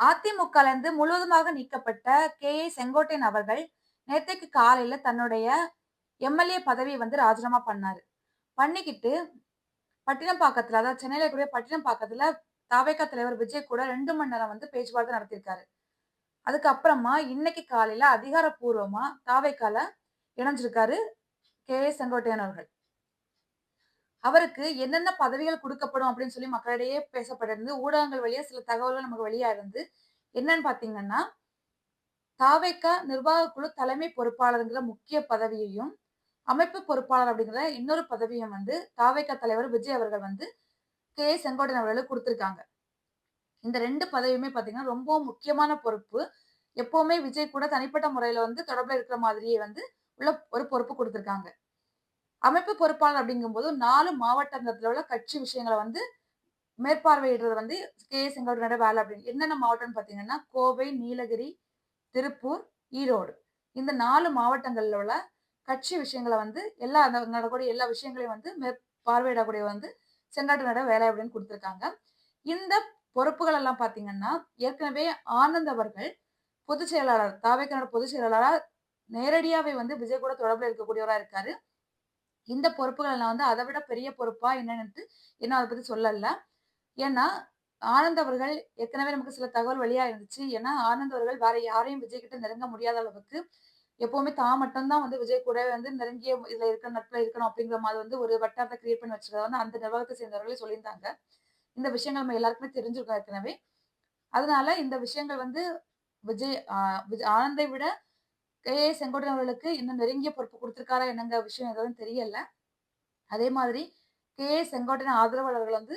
அதிமுகல இருந்து முழுவதுமாக நீக்கப்பட்ட கே. ஏ. செங்கோட்டையன் அவர்கள் நேத்தைக்கு காலையில தன்னுடைய எம்எல்ஏ பதவியை வந்து ராஜினாமா பண்ணாரு. பண்ணிக்கிட்டு பட்டினப்பாக்கத்துல அதாவது சென்னையில கூடிய பட்டினப்பாக்கத்துல தாவேக்கா தலைவர் விஜய் கூட ரெண்டு மணி நேரம் வந்து பேச்சுவார்த்தை நடத்தியிருக்காரு. அதுக்கப்புறமா இன்னைக்கு காலையில அதிகாரப்பூர்வமா தாவேக்கால இணைஞ்சிருக்காரு கே. ஏ. செங்கோட்டையன் அவர்கள். அவருக்கு என்னென்ன பதவிகள் கொடுக்கப்படும் அப்படின்னு சொல்லி மக்களிடையே பேசப்பட்டிருந்து ஊடகங்கள் வழியா சில தகவல்கள் நமக்கு வெளியா இருந்து என்னன்னு பாத்தீங்கன்னா தாவேக்கா நிர்வாக குழு தலைமை பொறுப்பாளருங்கிற முக்கிய பதவியையும் அமைப்பு பொறுப்பாளர் அப்படிங்கிற இன்னொரு பதவியும் வந்து தாவேக்கா தலைவர் விஜய் அவர்கள் வந்து கே. ஏ. செங்கோட்டையன் அவர்களுக்கு கொடுத்துருக்காங்க. இந்த ரெண்டு பதவியுமே பாத்தீங்கன்னா ரொம்ப முக்கியமான பொறுப்பு. எப்பவுமே விஜய் கூட தனிப்பட்ட முறையில வந்து தொடர்பில் இருக்கிற மாதிரியே வந்து உள்ள ஒரு பொறுப்பு கொடுத்துருக்காங்க. அமைப்பு பொறுப்பாளர் அப்படிங்கும்போது நாலு மாவட்டத்தில் உள்ள கட்சி விஷயங்களை வந்து மேற்பார்வையிடுறது வந்து கே ஏ செங்கோட்டையனோட வேலை அப்படின்னு. என்னென்ன மாவட்டம்னு பார்த்தீங்கன்னா கோவை நீலகிரி திருப்பூர் ஈரோடு. இந்த நாலு மாவட்டங்களில் உள்ள கட்சி விஷயங்களை வந்து எல்லா அந்த நடக்கக்கூடிய எல்லா விஷயங்களையும் வந்து மேற்பார்வையிடக்கூடிய வந்து செங்கோட்டையனோட வேலை அப்படின்னு கொடுத்துருக்காங்க. இந்த பொறுப்புகள் எல்லாம் பார்த்தீங்கன்னா ஏற்கனவே ஆனந்த் அவர்கள் பொதுச் செயலாளர் தாவேக்கனோட பொதுச் செயலாளராக நேரடியாகவே வந்து விஜய் கூட தொடர்பில் இருக்கக்கூடியவராக இருக்காரு. இந்த பொறுப்புகள் நான் வந்து அதை விட பெரிய பொறுப்பா என்னன்னு இன்னும் அதை பத்தி சொல்லல. ஏன்னா ஆனந்த் அவர்கள் ஏற்கனவே நமக்கு சில தகவல் வழியா இருந்துச்சு. ஏன்னா ஆனந்த் அவர்கள் வேற யாரையும் விஜய் கிட்ட நெருங்க முடியாத அளவுக்கு எப்பவுமே தான் மட்டும்தான் வந்து விஜய் கூட வந்து நெருங்கிய இதுல இருக்க நட்புல இருக்கணும் அப்படிங்கிற மாதிரி வந்து ஒரு வட்டாரத்தை கிரியேட் பண்ணி வச்சிருக்காரு வந்து அந்த நிர்வாகத்தை சேர்ந்தவர்களே சொல்லியிருந்தாங்க. இந்த விஷயங்கள் நம்ம எல்லாருக்குமே தெரிஞ்சிருக்கோம் ஏற்கனவே. அதனால இந்த விஷயங்கள் வந்து விஜய் ஆஹ் விஜய் ஆனந்தை விட கே ஏ அவர்களுக்கு இன்னும் நெருங்கிய பொறுப்பு கொடுத்திருக்காரா என்னங்க விஷயம் எதுவும் தெரியல. அதே மாதிரி கே செங்கோட்டன் ஆதரவாளர்கள் வந்து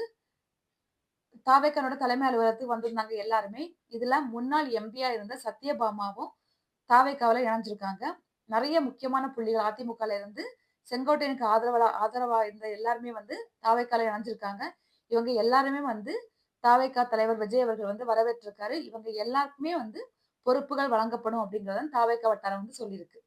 தாவேக்கனோட தலைமை அலுவலகத்துக்கு வந்திருந்தாங்க எல்லாருமே. இதுல முன்னாள் எம்பியா இருந்த சத்யபாமாவும் தாவேக்காவில் இணைஞ்சிருக்காங்க. நிறைய முக்கியமான புள்ளிகள் அதிமுகல இருந்து செங்கோட்டையனுக்கு ஆதரவா ஆதரவா இருந்த எல்லாருமே வந்து தாவேக்கால இணைஞ்சிருக்காங்க. இவங்க எல்லாருமே வந்து தாவேக்கா தலைவர் விஜய் அவர்கள் வந்து வரவேற்றிருக்காரு. இவங்க எல்லாருக்குமே வந்து பொறுப்புகள் வழங்கப்படும் அப்படிங்கறத தாவேக்கா வட்டாரம் வந்து சொல்லியிருக்கு.